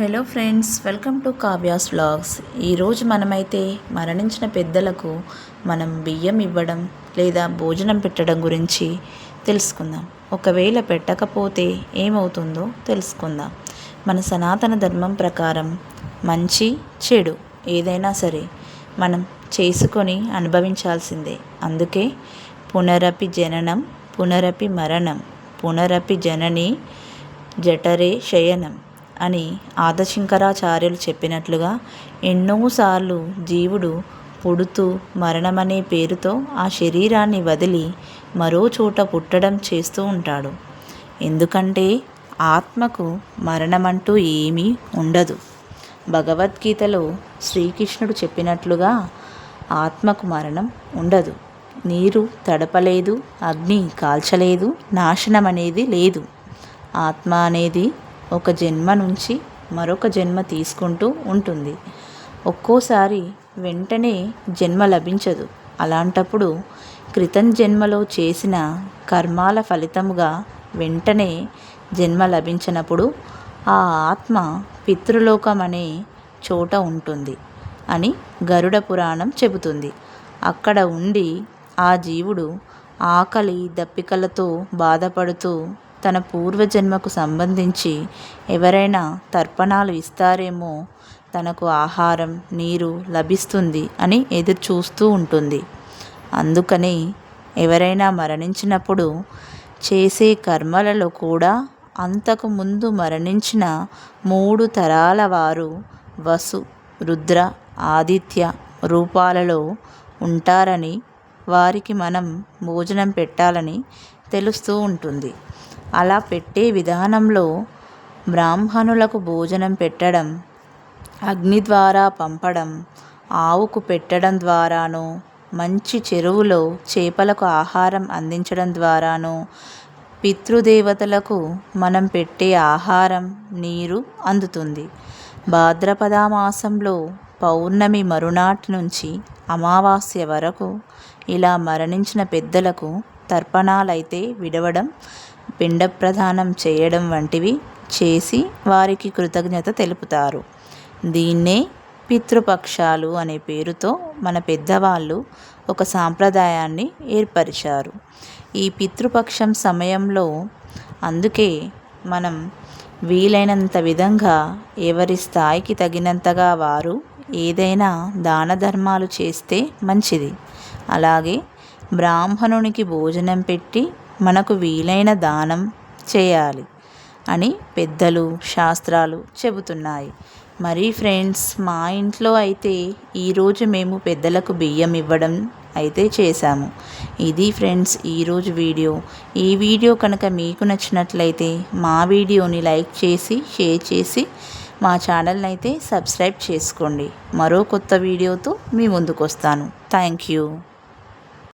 Hello friends welcome to Kavya's vlogs ఈరోజు మనమైతే మరణించిన పెద్దలకు మనం బియ్యం ఇవ్వడం లేదా భోజనం పెట్టడం గురించి తెలుసుకుందాం. ఒకవేళ పెట్టకపోతే ఏమవుతుందో తెలుసుకుందాం. మన సనాతన ధర్మం ప్రకారం మంచి చెడు ఏదైనా సరే మనం చేసుకొని అనుభవించాల్సిందే. అందుకే పునరపి జననం పునరపి మరణం పునరపి జనని జఠరే శయనం అని ఆదశంకరాచార్యులు చెప్పినట్లుగా ఎన్నోసార్లు జీవుడు పుడుతూ మరణమనే పేరుతో ఆ శరీరాన్ని వదిలి మరో చోట పుట్టడం చేస్తూ ఉంటాడు. ఎందుకంటే ఆత్మకు మరణమంటూ ఏమీ ఉండదు. భగవద్గీతలో శ్రీకృష్ణుడు చెప్పినట్లుగా ఆత్మకు మరణం ఉండదు. నీరు తడపలేదు అగ్ని కాల్చలేదు నాశనం అనేది లేదు. ఆత్మ అనేది ఒక జన్మ నుంచి మరొక జన్మ తీసుకుంటూ ఉంటుంది. ఒక్కోసారి వెంటనే జన్మ లభించదు. అలాంటప్పుడు క్రితం జన్మలో చేసిన కర్మాల ఫలితముగా వెంటనే జన్మ లభించినప్పుడు ఆ ఆత్మ పితృలోకం అనే చోట ఉంటుంది అని గరుడ పురాణం చెబుతుంది. అక్కడ ఉండి ఆ జీవుడు ఆకలి దప్పికలతో బాధపడుతూ తన పూర్వజన్మకు సంబంధించి ఎవరైనా తర్పణాలు ఇస్తారేమో తనకు ఆహారం నీరు లభిస్తుంది అని ఎదురు చూస్తూ ఉంటుంది. అందుకని ఎవరైనా మరణించినప్పుడు చేసే కర్మలలో కూడా అంతకు ముందు మరణించిన మూడు తరాల వారు వసు రుద్ర ఆదిత్య రూపాలలో ఉంటారని వారికి మనం భోజనం పెట్టాలని తెలుస్తూ ఉంటుంది. అలా పెట్టే విధానంలో బ్రాహ్మణులకు భోజనం పెట్టడం అగ్ని ద్వారా పంపడం ఆవుకు పెట్టడం ద్వారానో మంచి చెరువులో చేపలకు ఆహారం అందించడం ద్వారానో పితృదేవతలకు మనం పెట్టే ఆహారం నీరు అందుతుంది. భాద్రపద మాసంలో పౌర్ణమి మరునాటి నుంచి అమావాస్య వరకు ఇలా మరణించిన పెద్దలకు తర్పణాలైతే విడవడం పిండ ప్రదానం చేయడం వంటివి చేసి వారికి కృతజ్ఞత తెలుపుతారు. దీన్నే పితృపక్షాలు అనే పేరుతో మన పెద్దవాళ్ళు ఒక సాంప్రదాయాన్ని ఏర్పరిచారు. ఈ పితృపక్షం సమయంలో అందుకే మనం వీలైనంత విధంగా ఎవరి స్థాయికి తగినంతగా వారు ఏదైనా దాన ధర్మాలు చేస్తే మంచిది. అలాగే బ్రాహ్మణునికి భోజనం పెట్టి మనకు వీలైన దానం చేయాలి అని పెద్దలు శాస్త్రాలు చెబుతున్నాయి. మరి ఫ్రెండ్స్ మా ఇంట్లో అయితే ఈరోజు మేము పెద్దలకు బియ్యం ఇవ్వడం అయితే చేశాము. ఇది ఫ్రెండ్స్ ఈరోజు వీడియో. ఈ వీడియో కనుక మీకు నచ్చినట్లయితే మా వీడియోని లైక్ చేసి షేర్ చేసి మా ఛానల్ని అయితే సబ్స్క్రైబ్ చేసుకోండి. మరో కొత్త వీడియోతో మీ ముందుకు వస్తాను. Thank you.